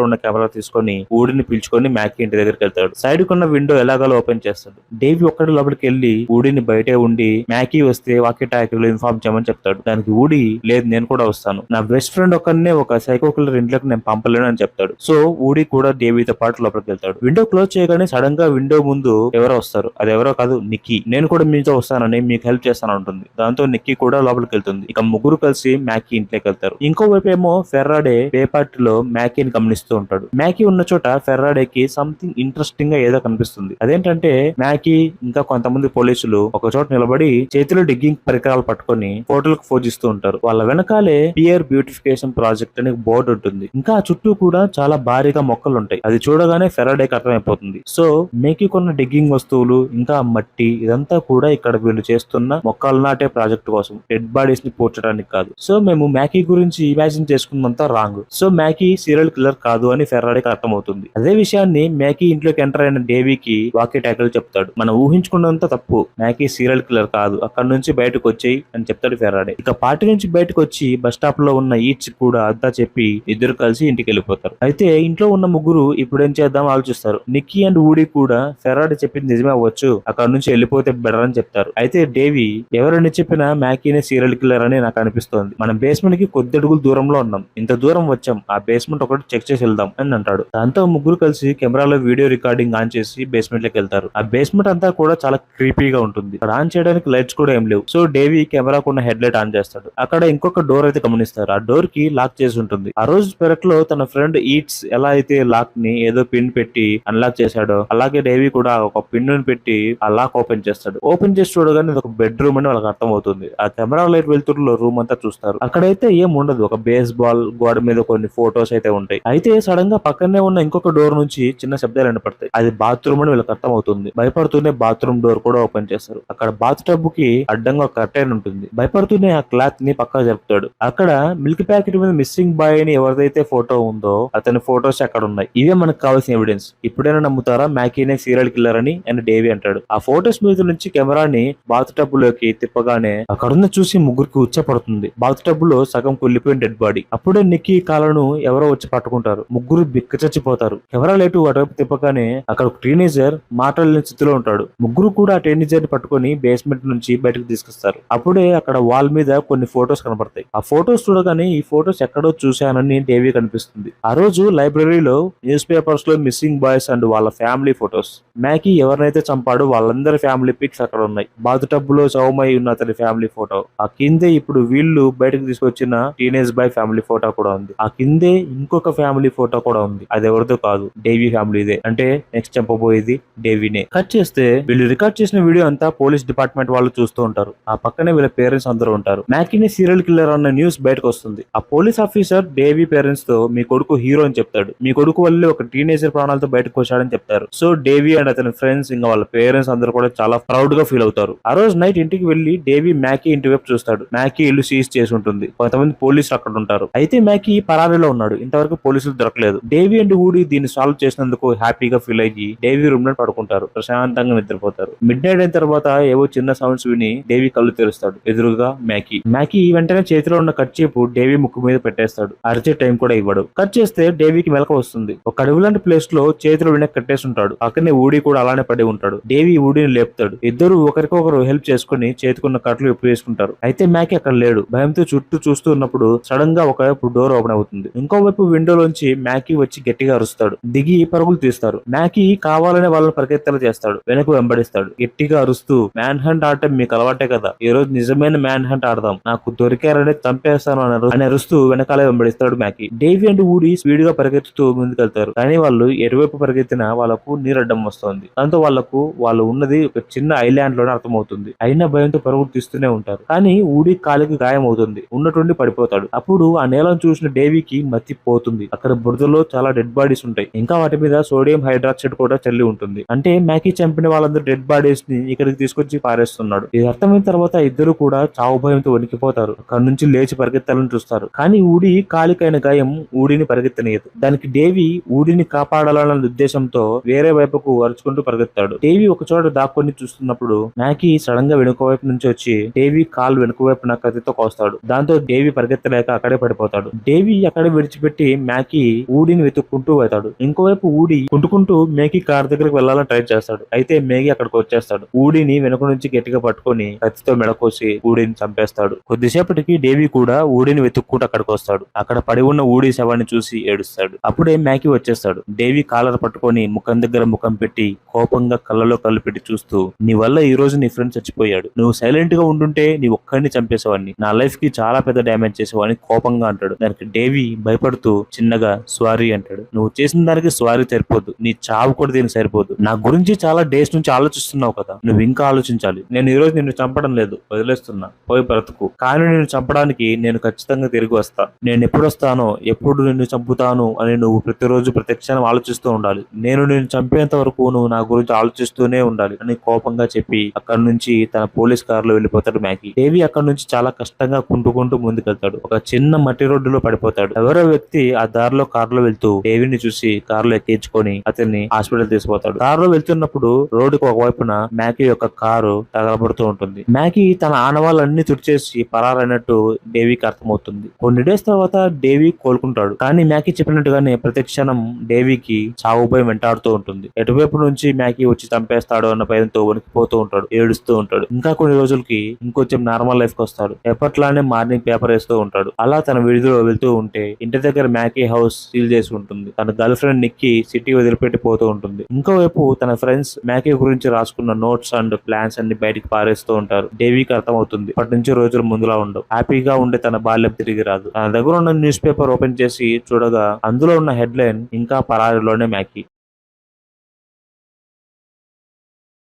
ఉన్న కెమెరా తీసుకొని ఊడిని పిలుచుకొని మ్యాకీ ఇంటి దగ్గరికి వెళ్తాడు. సైడ్ కున్న విండో ఎలాగో ఓపెన్ చేస్తాడు. డేవి ఒక్కడి లోపలికి వెళ్ళి ఊడిని బయటే ఉండి మ్యాకీ వస్తే వాకీ టాకీలో ఇన్ఫార్మ్ చేయమని చెప్తాడు. దానికి ఊడి లేదు నేను కూడా వస్తాను. నా బెస్ట్ ఫ్రెండ్ ఒకరినే ఒక సైకో కిల్లర్ ఇంట్లోకి నేను పంపలేను అని చెప్తాడు. సో ఊడి కూడా దేవితో పాటు లోపలికి వెళ్తాడు. విండో క్లోజ్ చేయగానే సడన్గా విండో ముందు ఎవరో వస్తారు. అది ఎవరో కాదు నిక్కీ. నేను కూడా మీతో వస్తానని మీకు హెల్ప్ చేస్తాను ఉంటుంది. దాంతో నిక్కీ కూడా లోపలికి వెళ్తుంది. ఇక ముగ్గురు కలిసి మ్యాకీ ఇంట్లోకి వెళ్తారు. ఇంకోవైపు ఏమో ఫెర్రాడే పేపార్టీలో మ్యాకీని గమనిస్తూ ఉంటాడు. మ్యాకీ ఉన్న చోట ఫెర్రాడేకి సంథింగ్ ఇంట్రెస్టింగ్గా ఏదో కనిపిస్తుంది. అదేంటంటే మ్యాకీ ఇంకా కొంతమంది పోలీసులు ఒక చోట నిలబడి చేతిలో డిగ్గింగ్ పరికరాలు పట్టుకొని ఫోటోలకు ఫోజిస్తూ ఉంటారు. వాళ్ళ వెనకాలే పియర్ బ్యూటిఫికేషన్ ప్రాజెక్ట్ అనే బోర్డు ఉంటుంది. ఇంకా ఆ చుట్టూ కూడా చాలా భారీగా మొక్కలు ఉంటాయి అది చూడగానే ఫెరాడేకి అర్థమైపోతుంది సో మేకి కొన్న డిగ్గింగ్ వస్తువులు ఇంకా మట్టి ఇదంతా కూడా ఇక్కడ వీళ్ళు చేస్తున్న మొక్కలు నాటే ప్రాజెక్ట్ కోసం. డెడ్ బాడీస్ని పోర్చడానికి కాదు. సో మేము మ్యాకీ గురించి imagine చేసుకున్నంత wrong. So Mackey serial killer కాదు అని ఫెరాడేకి అర్థమవుతుంది. అదే విషయాన్ని మ్యాకీ ఇంట్లోకి ఎంటర్ అయిన డేవీకి వాకి ట్యాకల్ చెప్తాడు. మనం ఊహించుకున్న ఊహించుకున్నంత తప్పు. మ్యాకీ సీరియల్ కిల్లర్ కాదు. అక్కడ నుంచి బయటకు వచ్చేయి అని చెప్తాడు ఫెరాడే ఇక పార్టీ నుంచి బయటకు వచ్చి బస్ స్టాప్లో ఉన్న ఈచ్ కూడా అంతా చెప్పి ఇద్దరు కలిసి ఇంటికి వెళ్ళిపోతారు అయితే ఇంట్లో ఉన్న ముగ్గురు ఇప్పుడు ఏం చేద్దాం ఆలోచిస్తారు. నిక్కీ అండ్ ఊడి కూడా ఫెరాడే చెప్పింది నిజమే అవ్వచ్చు. అక్కడ నుంచి వెళ్ళిపోతే బెటర్ అని చెప్తారు. అయితే డేవి ఎవరని చెప్పినా మ్యాకీనే సీరియల్ కిల్లర్ అని నాకు అనిపిస్తోంది. మనం బేస్మెంట్కి కొద్ది అడుగులు దూరంలో ఉన్నాం. ఇంత దూరం వచ్చాం. ఆ బేస్మెంట్ ఒకటి చెక్ చేసి వెళ్దాం అని అంటాడు. దాంతో ముగ్గురు కలిసి కెమెరాలో వీడియో రికార్డింగ్ ఆన్ చేసి బేస్మెంట్లోకి వెళ్తారు. ఆ బేస్మెంట్ అంతా కూడా చాలా క్రీపీగా ఉంటుంది. అక్కడ ఆన్ చేయడానికి లైట్స్ కూడా ఏం లేవు. సో డేవి కెమెరా కొన్న హెడ్ లైట్ ఆన్ చేస్తాడు. అక్కడ ఇంకొక డోర్ అయితే గమనిస్తారు. ఆ డోర్కి లాక్ చేసి ఉంటుంది. ఆ రోజు పెరట్లో తన ఫ్రెండ్ ఈట్స్ ఎలా అయితే లాక్ని ఏదో పిన్ పెట్టి అన్లాక్ చేశాడో అలాగే డేవి కూడా ఒక పిన్ పెట్టి ఆ లాక్ ఓపెన్ చేస్తాడు. ఓపెన్ చేసి చూడగానే ఇది ఒక బెడ్రూమ్ అని వాళ్ళకి అర్థం అవుతుంది ఆ కెమెరా లైట్ వెళ్తుల్లో రూమ్ అంతా చూస్తారు. అక్కడైతే ఏం ఉండదు. ఒక బేస్ బాల్ గోడ మీద కొన్ని ఫొటోస్ అయితే ఉంటాయి. అయితే సడన్గా పక్కనే ఉన్న ఇంకొక డోర్ నుంచి చిన్న శబ్దాలు వినపడతాయి. అది బాత్రూమ్ అని వీళ్ళకి అర్థం అవుతుంది భయపడుతూనే బాత్రూమ్ డోర్ కూడా ఓపెన్ చేస్తారు. అక్కడ బాత్ టబ్కి అడ్డంగా కర్టైన్ ఉంటుంది. భయపడుతూనే ఆ క్లాత్ని పక్కా జరుపుతాడు. అక్కడ మిల్క్ ప్యాకెట్ మీద మిస్సింగ్ బాయ్ అని ఎవరిదైతే ఫోటో ఉందో అతని ఫోటోస్ అక్కడ ఉన్నాయి. ఇవే మనకు కావాల్సిన ఎవిడెన్స్. ఇప్పుడైనా నమ్ముతారా? మ్యాకీనే సీరియల్ కిల్లర్ అని అండ్ డేవి అంటాడు. ఆ ఫోటోస్ మీద నుంచి కెమెరాని బాత్ టబ్లోకి తిప్పగానే అక్కడున్న చూసి ముగ్గురికి ఉచ్చపడుతుంది బాత్ టబ్లో సగం కుళ్ళిపోయిన డెడ్ బాడీ. అప్పుడే నిక్కి కాలను ఎవరో వచ్చి పట్టుకుంటారు. ముగ్గురు బిక్క చచ్చిపోతారు. కెమెరా లేటు అటువైపు తిప్పగానే అక్కడ ఒక టీనేజర్ మాట్లాడలేని స్థితిలో ఉంటాడు. ముగ్గురు కూడా ఆ టీనేజర్ పట్టుకొని బేస్మెంట్ నుంచి బయటకు తీసుకొస్తారు. అప్పుడే అక్కడ వాల్ మీద కొన్ని ఫొటోస్ కనబడతాయి ఆ ఫొటోస్ చూడగానే ఈ ఫొటోస్ ఎక్కడో చూశానని డేవీ కనిపిస్తుంది. ఆ రోజు లైబ్రరీలో న్యూస్ పేపర్స్లో మిస్సింగ్ బాయ్స్ అండ్ వాళ్ళ ఫ్యామిలీ ఫొటోస్ మ్యాకీ ఎవరినైతే చంపాడో వాళ్ళందరి ఫ్యామిలీ పిక్స్ అక్కడ ఉన్నాయి. బాతు టబ్బులో చౌమై ఉన్న అతని ఫ్యామిలీ ఫోటో ఆ కిందే ఇప్పుడు వీళ్ళు బయటకు తీసుకొచ్చిన టీనేజ్ బాయ్ ఫ్యామిలీ ఫోటో కూడా ఉంది. ఆ కిందే ఇంకొక ఫ్యామిలీ ఫోటో కూడా ఉంది. అది ఎవరిదో కాదు. డేవి ఫ్యామిలీదే అంటే నెక్స్ట్ చంపబోయేది డేవినే కట్ చేస్తే వీళ్ళు రికార్డ్ చేసిన వీడియో అంతా పోలీస్ డిపార్ట్మెంట్ వాళ్ళు చూస్తూ ఉంటారు. ఆ పక్కనే వీళ్ళ పేరెంట్స్ అందరూ ఉంటారు. మ్యాకిని సీరియల్ కిల్లర్ అన్న న్యూస్ బయటకు వస్తుంది. ఆ పోలీస్ ఆఫీసర్ డేవీ పేరెంట్స్తో మీ కొడుకు హీరో అని చెప్తాడు. మీ కొడుకు వల్లే ఒక టీనేజర్ ప్రాణాలతో బయటకు వచ్చాడని చెప్తారు. సో డేవీ అండ్ అతని ఫ్రెండ్స్ ఇంకా వాళ్ళ పేరెంట్స్ అందరూ కూడా చాలా ప్రౌడ్గా ఫీల్ అవుతారు. ఆ రోజు నైట్ ఇంటికి వెళ్ళి డేవీ మ్యాకీ ఇంటి వైపు చూస్తాడు. మ్యాకీ ఇల్లు సీజ్ చేసి ఉంటుంది. కొంతమంది పోలీసులు అక్కడ ఉంటారు. అయితే మ్యాకీ పరారీలో ఉన్నాడు. ఇంతవరకు పోలీసులు దొరకలేదు. డేవీ అండ్ ఊడి దీన్ని సాల్వ్ చేసినందుకు హ్యాపీగా ఫీల్ అయ్యి డేవీ రూమ్లో పడుకుంటారు. ప్రశాంతంగా నిద్రపోతారు. మిడ్ నైట్ అయిన తర్వాత ఏవో చిన్న సౌండ్స్ విని డేవి కళ్ళు తెరుస్తాడు. ఎదురుగా మ్యాకీ మ్యాకీ వెంటనే చేతిలో ఉన్న కర్చీపు డేవి ముక్కు మీద పెట్టేస్తాడు. అరిచే టైం కూడా ఇవ్వడు. కట్ చేస్తే డేవీకి మెలక వస్తుంది. ఒక అడవి లాంటి ప్లేస్లో చేతిలో వెనక్కి కట్టేసి ఉంటాడు అక్కడనే ఊడి కూడా అలానే పడి ఉంటాడు. డేవి ఊడిని లేపుతాడు. ఇద్దరు ఒకరికొకరు హెల్ప్ చేసుకుని చేతికున్న కట్లు ఎప్పుడు వేసుకుంటారు అయితే మ్యాకీ అక్కడ లేడు. భయంతో చుట్టూ చూస్తూ ఉన్నప్పుడు సడన్గా ఒకవైపు డోర్ ఓపెన్ అవుతుంది. ఇంకోవైపు విండోలోంచి మ్యాకీ వచ్చి గట్టిగా అరుస్తాడు. దిగి పరుగులు తీస్తారు మ్యాకీ కావాలనే వాళ్ళని పరిగెత్తలు చేస్తాడు. వెనక వెంబడిస్తాడు. గట్టిగా అరుస్తూ మ్యాన్ హంట్ ఆడటం మీకు అలవాటే కదా? ఈ రోజు నిజమైన మ్యాన్ హంట్ ఆడదాం. నాకు దొరికారని చంపేస్తాను అని అని అరుస్తూ వెనకాలే వెంబడిస్తాడు మ్యాకీ. డేవి అండ్ ఊడి స్పీడ్గా పరిగెత్తుతూ ముందుకెళ్తారు. కానీ వాళ్ళు ఎరువైపు పరిగెత్తిన వాళ్ళకు నీరడ్డం వస్తుంది. దాంతో వాళ్ళకు వాళ్ళు ఉన్నది ఒక చిన్న ఐలాండ్లోనే అర్థమవుతుంది. అయినా భయంతో పరుగులు తీస్తూనే ఉంటారు. కానీ ఊడి కాలికి గాయం అవుతుంది ఉన్నటువంటి పడిపోతాడు. అప్పుడు ఆ నేలను చూసిన డేవికి మత్తి పోతుంది. అక్కడ బురదలో చాలా డెడ్ బాడీస్ ఉంటాయి. ఇంకా వాటి మీద సోడియం హైడ్రాక్సైడ్ కూడా చల్లి ఉంటుంది. అంటే మ్యాకీ చంపిన వాళ్ళందరూ డెడ్ బాడీస్ని ఇక్కడికి తీసుకొచ్చి పారేస్తున్నాడు. ఇది అర్థమైన తర్వాత ఇద్దరు కూడా చావు భయంతో వణికిపోతారు. అక్కడ నుంచి లేచి పరిగెత్తాలని చూస్తారు. కానీ ఊడి కాలికైన గాయం ఊడిని పరిగెత్తనీయదు. దానికి డేవి ఊడిని కాపాడాలన్న ఉద్దేశంతో వేరే వైపుకు అరుచుకుంటూ పరిగెత్తాడు. డేవి ఒక చోట దాక్కొని చూస్తున్నప్పుడు మ్యాకీ సడన్గా వెనుక వైపు నుంచి వచ్చి డేవి కాలు వెనుక వైపున కత్తితో కోస్తాడు. దాంతో డేవి పరిగెత్తలేక అక్కడే పడిపోతాడు. డేవి అక్కడే విడిచిపెట్టి మ్యాకి ఊడిని వెతుక్కుంటూ వెళ్తాడు ఇంకోవైపు ఊడి కుంటుకుంటూ మేకి కార్ దగ్గరికి వెళ్ళాలని ట్రై చేస్తాడు. అయితే మేకి అక్కడికి వచ్చేస్తాడు ఊడిని వెనుక నుంచి గట్టిగా పట్టుకొని కత్తితో మెడకోసి ఊడిని చంపేస్తాడు. కొద్దిసేపటికి డేవి కూడా ఊడిని వెతుక్కుంటూ అక్కడికి వస్తాడు. అక్కడ పడి ఉన్న ఊడి శవాన్ని చూసి ఏడుస్తాడు. అప్పుడే మ్యాకి వచ్చేస్తాడు. డేవి కాలర్ పట్టుకొని ముఖం దగ్గర ముఖం పెట్టి కోపంగా కళ్ళలో కళ్ళు పెట్టి చూస్తూ నీ వల్ల ఈ రోజు నీ ఫ్రెండ్ చచ్చిపోయాడు. నువ్వు సైలెంట్గా ఉండుంటే నీ ఒక్కడిని చంపేసేవాడిని. నా లైఫ్కి చాలా పెద్ద డ్యామేజ్ చేసేవాడిని కోపంగా అంటాడు. దానికి డేవి భయపడుతూ చిన్నగా స్వారీ అంటాడు. నువ్వు చేసిన దానికి స్వారీ సరిపోదు. నీ చావు కూడా దీనికి సరిపోదు. నా గురించి చాలా డేస్ నుంచి ఆలోచిస్తూ ఆలోచిస్తున్నావు కదా? నువ్వు ఇంకా ఆలోచించాలి. నేను ఈ రోజు నిన్ను చంపడం లేదు. వదిలేస్తున్నా. పోయి బ్రతుకు. కానీ నిన్ను చంపడానికి నేను ఖచ్చితంగా తిరిగి వస్తా. నేను ఎప్పుడు వస్తానో ఎప్పుడు నిన్ను చంపుతాను అని నువ్వు ప్రతిరోజు ప్రతిక్షణం ఆలోచిస్తూ ఉండాలి. నేను నిన్ను చంపేంత వరకు నువ్వు నా గురించి ఆలోచిస్తూనే ఉండాలి అని కోపంగా చెప్పి అక్కడి నుంచి తన పోలీస్ కారులో వెళ్ళిపోతాడు మ్యాగీ దేవి అక్కడి నుంచి చాలా కష్టంగా కుంటుకుంటూ ముందుకెళ్తాడు. ఒక చిన్న మట్టి రోడ్డులో పడిపోతాడు. ఎవరో వ్యక్తి ఆ దారిలో కారులో వెళ్తూ దేవిని చూసి కారులో ఎక్కించుకొని అతన్ని హాస్పిటల్ తీసుకుపోతాడు. కారులో వెళ్తున్నప్పుడు రోడ్డుకు ఒకవైపున మ్యాకీ యొక్క కారు తగలబడుతూ ఉంటుంది. మ్యాకీ తన ఆనవాళ్ళన్ని తుడిచేసి పరారైనట్టు డేవీకి అర్థమవుతుంది. కొన్ని డేస్ తర్వాత డేవీ కోలుకుంటాడు. కానీ మ్యాకీ చెప్పినట్టుగానే ప్రతి క్షణం డేవీకి చావు భయం వెంటాడుతూ ఉంటుంది. ఎటువైపు నుంచి మ్యాకీ వచ్చి చంపేస్తాడు అన్న భయంతో వణికిపోతూ ఉంటాడు ఏడుస్తూ ఉంటాడు. ఇంకా కొన్ని రోజులకి ఇంకొంచెం నార్మల్ లైఫ్కి వస్తాడు. ఎప్పట్లానే మార్నింగ్ పేపర్ వేస్తూ ఉంటాడు. అలా తన విడుదల వెళ్తూ ఉంటే ఇంటి దగ్గర మ్యాకీ హౌస్ సీల్ చేసి ఉంటుంది. తన గర్ల్ ఫ్రెండ్ నిక్కి సిటీ వదిలిపెట్టి పోతూ ఉంటుంది. ఇంకోవైపు తన ఫ్రెండ్స్ మ్యాకీ గురించి రాసుకున్న నోట్స్ అండ్ ప్లాన్స్ అన్ని బయటికి పారేస్తూ ఉంటారు. డేవీకి అర్థమవుతుంది. అప్పటి నుంచి రోజులు ముందులా ఉండవు. హ్యాపీగా ఉండే తన బాల్యం తిరిగి రాదు. తన దగ్గర ఉన్న న్యూస్ పేపర్ ఓపెన్ చేసి చూడగా అందులో ఉన్న హెడ్లైన్ ఇంకా పరారిలోనే మ్యాకీ.